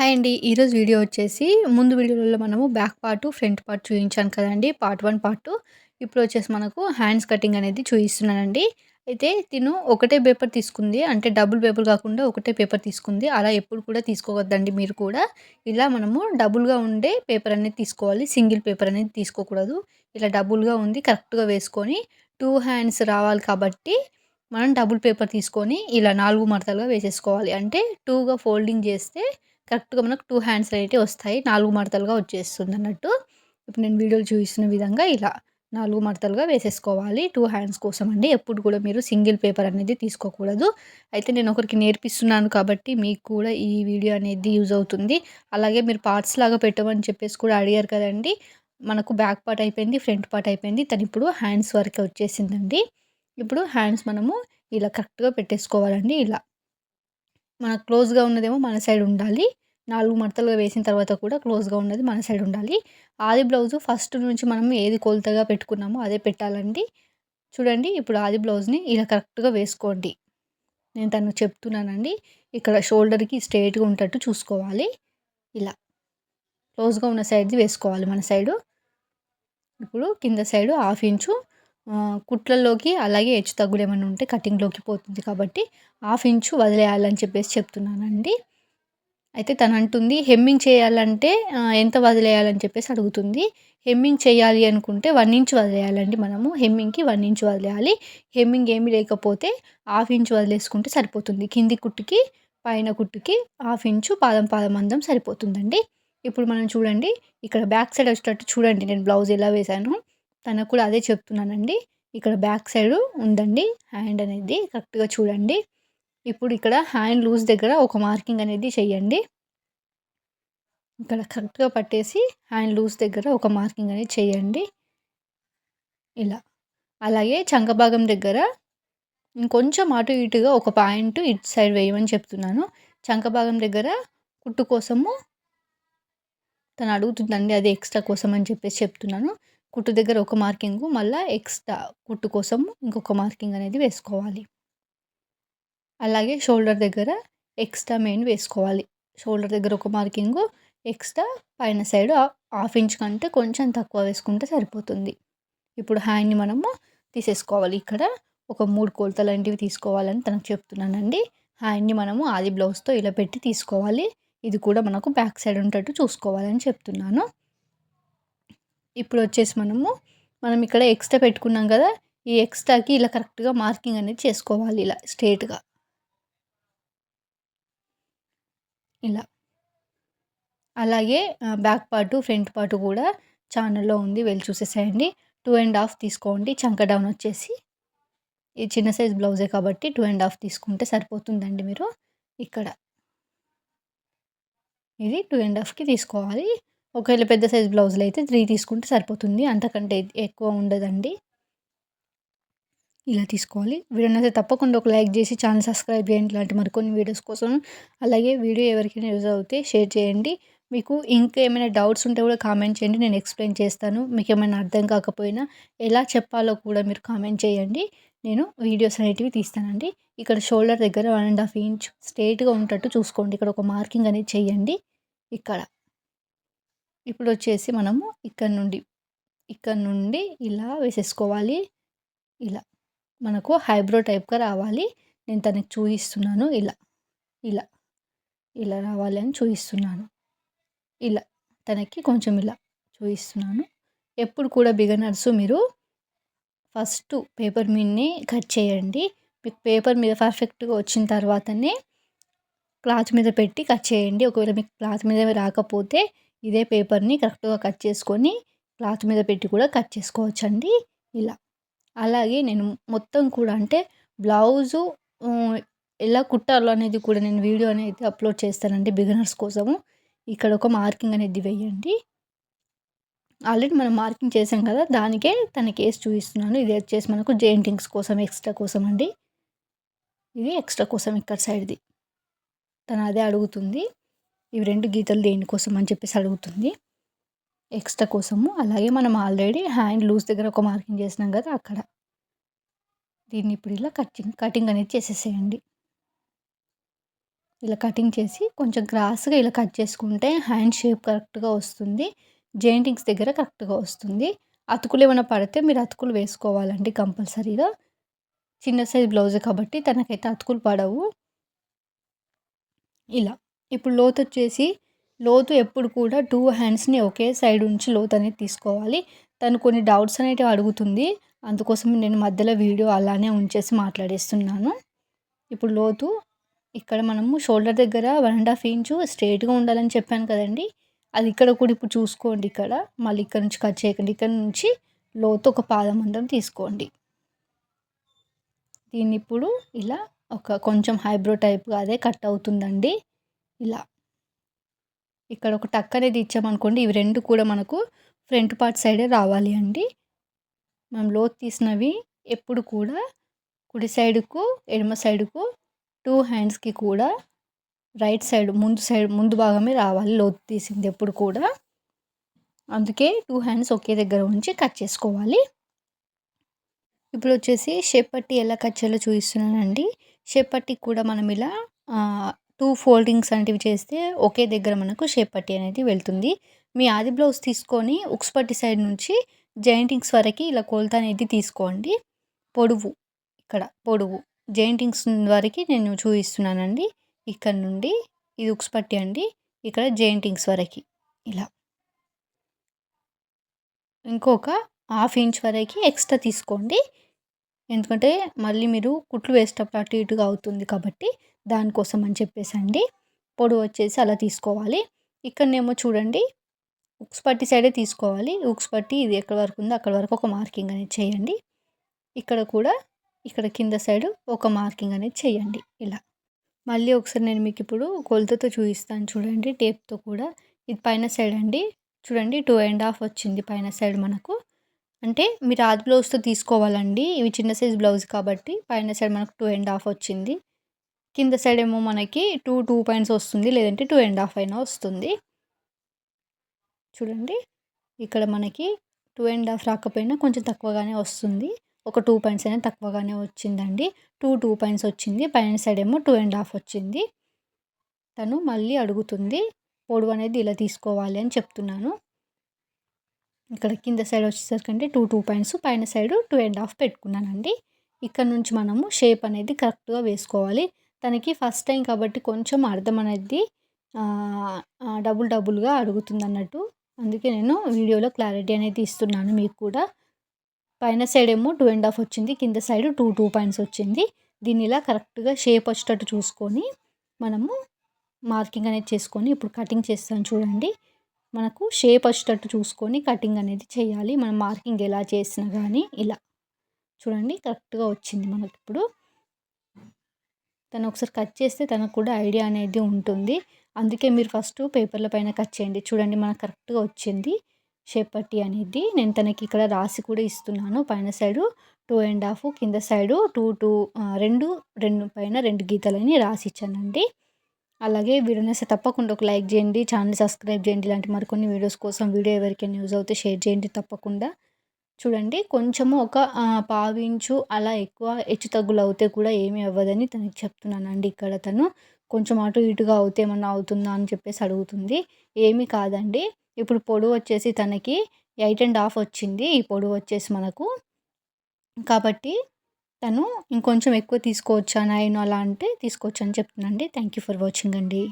Hi అండి. ఈరోజు video వచ్చేసి ముందు వీడియోలలో మనము బ్యాక్ పార్ట్, ఫ్రంట్ పార్ట్ చూపించాను కదండి పార్ట్ వన్ పార్ట్ టూ ఇప్పుడు వచ్చేసి మనకు హ్యాండ్స్ కటింగ్ అనేది చూపిస్తున్నానండి అయితే తిను ఒకటే పేపర్ తీసుకుంది. అంటే డబుల్ పేపర్ కాకుండా ఒకటే పేపర్ తీసుకుంది. అలా ఎప్పుడు కూడా తీసుకోవద్దండి మీరు కూడా. ఇలా మనము డబుల్‌గా ఉండే పేపర్ అనేది తీసుకోవాలి. సింగిల్ పేపర్ అనేది తీసుకోకూడదు. ఇలా డబుల్‌గా ఉంది కరెక్ట్‌గా వేసుకొని టూ హ్యాండ్స్ రావాలి కాబట్టి మనం డబుల్ పేపర్ తీసుకొని ఇలా నాలుగు మడతలుగా వేసేసుకోవాలి. అంటే టూగా ఫోల్డింగ్ చేస్తే కరెక్ట్‌గా మనకు టూ హ్యాండ్స్ అనేటివి వస్తాయి. నాలుగు మడతలుగా వచ్చేస్తుంది అన్నట్టు ఇప్పుడు నేను వీడియోలు చూపిస్తున్న విధంగా ఇలా నాలుగు మడతలుగా వేసేసుకోవాలి. టూ హ్యాండ్స్ కోసం అండి. ఎప్పుడు కూడా మీరు సింగిల్ పేపర్ అనేది తీసుకోకూడదు. అయితే నేను ఒకరికి నేర్పిస్తున్నాను కాబట్టి మీకు కూడా ఈ వీడియో అనేది యూజ్ అవుతుంది. అలాగే మీరు పార్ట్స్ లాగా పెట్టమని చెప్పేసి కూడా అడిగారు కదండి మనకు బ్యాక్ పార్ట్ అయిపోయింది. ఫ్రంట్ పార్ట్ అయిపోయింది. తను ఇప్పుడు హ్యాండ్స్ వరకే వచ్చేసిందండి. ఇప్పుడు హ్యాండ్స్ మనము ఇలా కరెక్ట్‌గా పెట్టేసుకోవాలండి ఇలా. మనకు క్లోజ్‌గా ఉన్నదేమో మన సైడ్ ఉండాలి. నాలుగు మడతలుగా వేసిన తర్వాత కూడా క్లోజ్‌గా ఉన్నది మన సైడ్ ఉండాలి. ఆది బ్లౌజు ఫస్ట్ నుంచి మనం ఏది కొలతగా పెట్టుకున్నామో అదే పెట్టాలండి. చూడండి ఇప్పుడు ఆది బ్లౌజ్‌ని ఇలా కరెక్ట్‌గా వేసుకోండి. నేను తనకు చెప్తున్నానండి. ఇక్కడ షోల్డర్‌కి స్ట్రేట్గా ఉండేటట్టు చూసుకోవాలి. ఇలా క్లోజ్‌గా ఉన్న సైడ్‌ది వేసుకోవాలి మన సైడు. ఇప్పుడు కింద సైడు హాఫ్ ఇంచు కుట్లలోకి అలాగే హెచ్చు తగ్గులు ఏమైనా ఉంటే కటింగ్‌లోకి పోతుంది కాబట్టి హాఫ్ ఇంచు వదిలేయాలని చెప్పేసి చెప్తున్నానండి. అయితే తను అంటుంది హెమ్మింగ్ చేయాలంటే ఎంత వదిలేయాలని చెప్పేసి అడుగుతుంది. హెమ్మింగ్ చేయాలి అనుకుంటే వన్ ఇంచ్ వదిలేయాలండి మనము. హెమ్మింగ్‌కి వన్ ఇంచ్ వదిలేయాలి. హెమ్మింగ్ ఏమి లేకపోతే హాఫ్ ఇంచ్ వదిలేసుకుంటే సరిపోతుంది. కింది కుట్టుకి, పైన కుట్టుకి హాఫ్ ఇంచు పాదం పాదం అందం సరిపోతుందండి. ఇప్పుడు మనం చూడండి ఇక్కడ బ్యాక్ సైడ్ వచ్చేటట్టు చూడండి నేను బ్లౌజ్ ఎలా వేశాను తనకు కూడా అదే చెప్తున్నానండి. ఇక్కడ బ్యాక్ సైడు ఉందండి హ్యాండ్ అనేది కరెక్ట్‌గా చూడండి. ఇప్పుడు ఇక్కడ హ్యాండ్ లూజ్ దగ్గర ఒక మార్కింగ్ అనేది చేయండి. ఇక్కడ కరెక్ట్‌గా పట్టేసి హ్యాండ్ లూజ్ దగ్గర ఒక మార్కింగ్ అనేది చేయండి. ఇలా. అలాగే చంకభాగం దగ్గర ఇంకొంచెం అటు ఇటుగా ఒక పాయింట్ ఇటు సైడ్ వేయమని చెప్తున్నాను. చంకభాగం దగ్గర కుట్టు కోసము తను అడుగుతుందండి. అది ఎక్స్ట్రా కోసం అని చెప్పేసి చెప్తున్నాను. కుట్టు దగ్గర ఒక మార్కింగ్ మళ్ళీ ఎక్స్ట్రా కుట్టు కోసం ఇంకొక మార్కింగ్ అనేది వేసుకోవాలి. అలాగే షోల్డర్ దగ్గర ఎక్స్ట్రా మెయిన్ వేసుకోవాలి. షోల్డర్ దగ్గర ఒక మార్కింగ్ ఎక్స్ట్రా పైన సైడ్ హాఫ్ ఇంచ్ కంటే కొంచెం తక్కువ వేసుకుంటే సరిపోతుంది. ఇప్పుడు హ్యాండ్‌ని మనము తీసేసుకోవాలి. ఇక్కడ ఒక మూడు కొలత లాంటివి తీసుకోవాలని తనకు చెప్తున్నానండి. హ్యాండ్‌ని మనము ఆది బ్లౌజ్‌తో ఇలా పెట్టి తీసుకోవాలి. ఇది కూడా మనకు బ్యాక్ సైడ్ ఉండేటట్టు చూసుకోవాలని చెప్తున్నాను. ఇప్పుడు వచ్చేసి మనము మనం ఇక్కడ ఎక్స్ట్రా పెట్టుకున్నాం కదా! ఈ ఎక్స్ట్రాకి ఇలా కరెక్ట్‌గా మార్కింగ్ అనేది చేసుకోవాలి ఇలా స్ట్రేట్గా ఇలా. అలాగే బ్యాక్ పార్టు ఫ్రంట్ పార్టు కూడా ఛానల్లో ఉంది. వెళ్ళి చూసేసేయండి. 2 ½ తీసుకోండి. చంక డౌన్ వచ్చేసి. ఇది చిన్న సైజ్ బ్లౌజే కాబట్టి టూ అండ్ హాఫ్ తీసుకుంటే సరిపోతుందండి మీరు. ఇక్కడ. ఇది టూ అండ్ హాఫ్కి తీసుకోవాలి. ఒకవేళ పెద్ద సైజ్ బ్లౌజులు అయితే త్రీ తీసుకుంటే సరిపోతుంది. అంతకంటే ఎక్కువ ఉండదండి. ఇలా తీసుకోవాలి. వీడియో తప్పకుండా ఒక లైక్ చేసి ఛానల్ సబ్స్క్రైబ్ చేయండి. ఇలాంటి మరికొన్ని వీడియోస్ కోసం. అలాగే వీడియో ఎవరికైనా యూజ్ అవుతే షేర్ చేయండి. మీకు ఇంకా ఏమైనా డౌట్స్ ఉంటే కూడా కామెంట్ చేయండి. నేను ఎక్స్‌ప్లెయిన్ చేస్తాను. మీకేమైనా అర్థం కాకపోయినా ఎలా చెప్పాలో కూడా మీరు కామెంట్ చేయండి. నేను వీడియోస్ అనేటివి తీస్తానండి. ఇక్కడ షోల్డర్ దగ్గర వన్ అండ్ హాఫ్ ఇంచ్ స్ట్రేట్గా ఉండేటట్టు చూసుకోండి. ఇక్కడ ఒక మార్కింగ్ అనేది చేయండి. ఇక్కడ. ఇప్పుడు వచ్చేసి మనము ఇక్కడ నుండి, ఇక్కడ నుండి ఇలా వేసేసుకోవాలి. ఇలా. మనకు హైబ్రో టైప్‌గా రావాలి. నేను తనకి చూపిస్తున్నాను ఇలా. ఇలా. ఇలా రావాలి అని చూపిస్తున్నాను ఇలా. తనకి కొంచెం ఇలా చూపిస్తున్నాను ఎప్పుడు కూడా బిగనర్స్ మీరు ఫస్ట్ పేపర్ మీదనే కట్ చేయండి. మీకు పేపర్ మీద పర్ఫెక్ట్‌గా వచ్చిన తర్వాతనే క్లాత్ మీద పెట్టి కట్ చేయండి. ఒకవేళ మీకు క్లాత్ మీద రాకపోతే ఇదే పేపర్‌ని కరెక్ట్‌గా కట్ చేసుకొని క్లాత్ మీద పెట్టి కూడా కట్ చేసుకోవచ్చండి. ఇలా. అలాగే నేను మొత్తం కూడా అంటే బ్లౌజు ఎలా కుట్టాలో అనేది కూడా నేను వీడియో అనేది అప్లోడ్ చేస్తానండి బిగినర్స్ కోసము. ఇక్కడ ఒక మార్కింగ్ అనేది వేయండి. ఆల్రెడీ మనం మార్కింగ్ చేసాం కదా! దానికే తన కేసు చూపిస్తున్నాను. ఇది వచ్చేసి మనకు జెయింటింగ్స్ కోసం ఎక్స్ట్రా కోసం అండి. ఇది ఎక్స్ట్రా కోసం ఇక్కడ సైడ్‌ది. తను అదే అడుగుతుంది. ఇవి రెండు గీతలు దేనికోసం అని చెప్పేసి అడుగుతుంది. ఎక్స్ట్రా కోసము. అలాగే మనం ఆల్రెడీ హ్యాండ్ లూజ్ దగ్గర ఒక మార్కింగ్ చేసినాం కదా! అక్కడ. దీన్ని ఇప్పుడు ఇలా కటింగ్ కటింగ్ అనేది చేసేసేయండి. ఇలా కటింగ్ చేసి కొంచెం గ్రాస్గా ఇలా కట్ చేసుకుంటే హ్యాండ్ షేప్ కరెక్ట్గా వస్తుంది జాయింటింగ్స్ దగ్గర కరెక్ట్గా వస్తుంది అతుకులు ఏమైనా పడితే మీరు అతుకులు వేసుకోవాలండి కంపల్సరీగా చిన్న సైజ్ బ్లౌజ్ కాబట్టి తనకైతే అతుకులు పడవు ఇలా ఇప్పుడు లోతు వచ్చేసి లోతు ఎప్పుడు కూడా టూ హ్యాండ్స్ని ఒకే సైడ్ నుంచి లోతు అనేది తీసుకోవాలి. తను కొన్ని డౌట్స్ అనేవి అడుగుతుంది. అందుకోసం నేను మధ్యలో వీడియో అలానే ఉంచేసి మాట్లాడేస్తున్నాను. ఇప్పుడు లోతు ఇక్కడ మనము షోల్డర్ దగ్గర వన్ అండ్ హాఫ్ ఇంచు స్ట్రైట్గా ఉండాలని చెప్పాను కదండి. అది ఇక్కడ కూడా ఇప్పుడు చూసుకోండి ఇక్కడ. మళ్ళీ ఇక్కడ నుంచి కట్ చేయకండి. ఇక్కడ నుంచి లోతు ఒక పాదం అందం తీసుకోండి. దీన్ని ఇప్పుడు ఇలా ఒక కొంచెం హైబ్రో టైప్గా అదే కట్ అవుతుందండి. ఇలా. ఇక్కడ ఒక టక్ అనేది ఇచ్చామనుకోండి ఇవి రెండు కూడా మనకు ఫ్రంట్ పార్ట్ సైడే రావాలి అండి. మనం లోతు తీసినవి ఎప్పుడు కూడా కుడి సైడుకు ఎడమ సైడుకు టూ హ్యాండ్స్కి కూడా రైట్ సైడ్ ముందు సైడ్ ముందు భాగమే రావాలి లోతు తీసింది ఎప్పుడు కూడా. అందుకే టూ హ్యాండ్స్ ఒకే దగ్గర ఉంచి కట్ చేసుకోవాలి. ఇప్పుడు వచ్చేసి షేప్ పట్టి ఎలా కట్ చేయాలో చూపిస్తున్నానండి. షేప్ పట్టి కూడా మనం ఇలా టూ ఫోల్డింగ్స్ అనేవి చేస్తే ఒకే దగ్గర మనకు షేప్ పట్టి అనేది వెళ్తుంది. మీ ఆది బ్లౌజ్ తీసుకొని ఉక్స్ పట్టి సైడ్ నుంచి జాయింటింగ్స్ వరకు ఇలా కొలత అనేది తీసుకోండి. పొడవు ఇక్కడ పొడవు జాయింటింగ్స్ వరకు నేను చూపిస్తున్నానండి. ఇక్కడ నుండి ఇది ఉక్స్ పట్టి అండి ఇక్కడ జాయింటింగ్స్ వరకు ఇలా. ఇంకొక హాఫ్ ఇంచ్ వరకు ఎక్స్ట్రా తీసుకోండి. ఎందుకంటే మళ్ళీ మీరు కుట్లు వేసేటప్పుడు అటు ఇటుగా అవుతుంది కాబట్టి దానికోసం అని చెప్పేసి అండి పొడవు వచ్చేసి అలా తీసుకోవాలి. ఇక్కడనేమో చూడండి. ఉక్స్ పట్టి సైడే తీసుకోవాలి. ఉక్స్ పట్టి ఇది ఎక్కడ వరకు ఉందో అక్కడ వరకు ఒక మార్కింగ్ అనేది చేయండి. ఇక్కడ కూడా ఇక్కడ కింద సైడ్ ఒక మార్కింగ్ అనేది చేయండి. ఇలా. మళ్ళీ ఒకసారి నేను మీకు ఇప్పుడు కొలతతో చూపిస్తాను చూడండి. టేప్తో కూడా. ఇది పైన సైడ్ అండి. చూడండి. టూ అండ్ హాఫ్ వచ్చింది పైన సైడ్ మనకు. అంటే మీరు ఆది బ్లౌజ్తో తీసుకోవాలండి. ఇవి చిన్న సైజ్ బ్లౌజ్ కాబట్టి పైన సైడ్ మనకు టూ అండ్ హాఫ్ వచ్చింది. కింద సైడ్ ఏమో మనకి టూ టూ పాయింట్స్ వస్తుంది లేదంటే టూ అండ్ హాఫ్ అయినా వస్తుంది. చూడండి ఇక్కడ మనకి టూ అండ్ హాఫ్ రాకపోయినా కొంచెం తక్కువగానే వస్తుంది. ఒక టూ పాయింట్స్ అయినా తక్కువగానే వచ్చిందండి. టూ టూ పాయింట్స్ వచ్చింది పైన సైడ్ ఏమో టూ అండ్ హాఫ్ వచ్చింది. తను మళ్ళీ అడుగుతుంది పొడవు అనేది ఇలా తీసుకోవాలి అని చెప్తున్నాను. ఇక్కడ కింద సైడ్ వచ్చేసరికి టూ టూ పాయింట్స్ పైన సైడ్ టూ అండ్ హాఫ్ పెట్టుకున్నానండి. ఇక్కడ నుంచి మనము షేప్ అనేది కరెక్ట్గా వేసుకోవాలి. తనకి ఫస్ట్ టైం కాబట్టి కొంచెం అర్థం అనేది డబుల్ డబుల్గా అడుగుతుంది అన్నట్టు అందుకే నేను వీడియోలో క్లారిటీ అనేది ఇస్తున్నాను మీకు కూడా. పైన సైడ్ ఏమో టూ అండ్ హాఫ్ వచ్చింది కింద సైడ్ టూ టూ పాయింట్స్ వచ్చింది. దీన్ని ఇలా కరెక్ట్గా షేప్ వచ్చేటట్టు చూసుకొని మనము మార్కింగ్ అనేది చేసుకొని ఇప్పుడు కటింగ్ చేస్తాను చూడండి. మనకు షేప్ వచ్చేటట్టు చూసుకొని కటింగ్ అనేది చేయాలి. మనం మార్కింగ్ ఎలా చేసినా కానీ ఇలా. చూడండి కరెక్ట్గా వచ్చింది మనకి ఇప్పుడు తను ఒకసారి కట్ చేస్తే తనకు కూడా ఐడియా అనేది ఉంటుంది. అందుకే మీరు ఫస్ట్ పేపర్ల పైన కట్ చేయండి. చూడండి మనకు కరెక్ట్గా వచ్చింది. షేప్ పట్టి అనేది నేను తనకి ఇక్కడ రాసి కూడా ఇస్తున్నాను. పైన సైడు టూ అండ్ హాఫ్ కింద సైడు టూ టూ రెండు రెండు పైన రెండు గీతలని రాసి ఇచ్చానండి. అలాగే వీడియో తప్పకుండా ఒక లైక్ చేయండి ఛానల్ సబ్స్క్రైబ్ చేయండి. ఇలాంటి మరికొన్ని వీడియోస్ కోసం వీడియో ఎవరికైనా యూజ్ అవుతే షేర్ చేయండి తప్పకుండా. చూడండి కొంచెము ఒక పావించు అలా ఎక్కువ హెచ్చు తగ్గులు అవుతే కూడా ఏమీ అవ్వదని తనకి చెప్తున్నానండి ఇక్కడ తను. కొంచెం అటు ఇటుగా అవుతే ఏమన్నా అవుతుందా అని చెప్పేసి అడుగుతుంది. ఏమీ కాదండి. ఇప్పుడు పొడవు వచ్చేసి తనకి ఎయిట్ అండ్ హాఫ్ వచ్చింది ఈ పొడవు వచ్చేసి మనకు. కాబట్టి తను ఇంకొంచెం ఎక్కువ తీసుకోవచ్చా నేను అలా అంటే తీసుకోవచ్చు అని చెప్తున్నాండి థ్యాంక్ యూ ఫర్ వాచింగ్ అండి.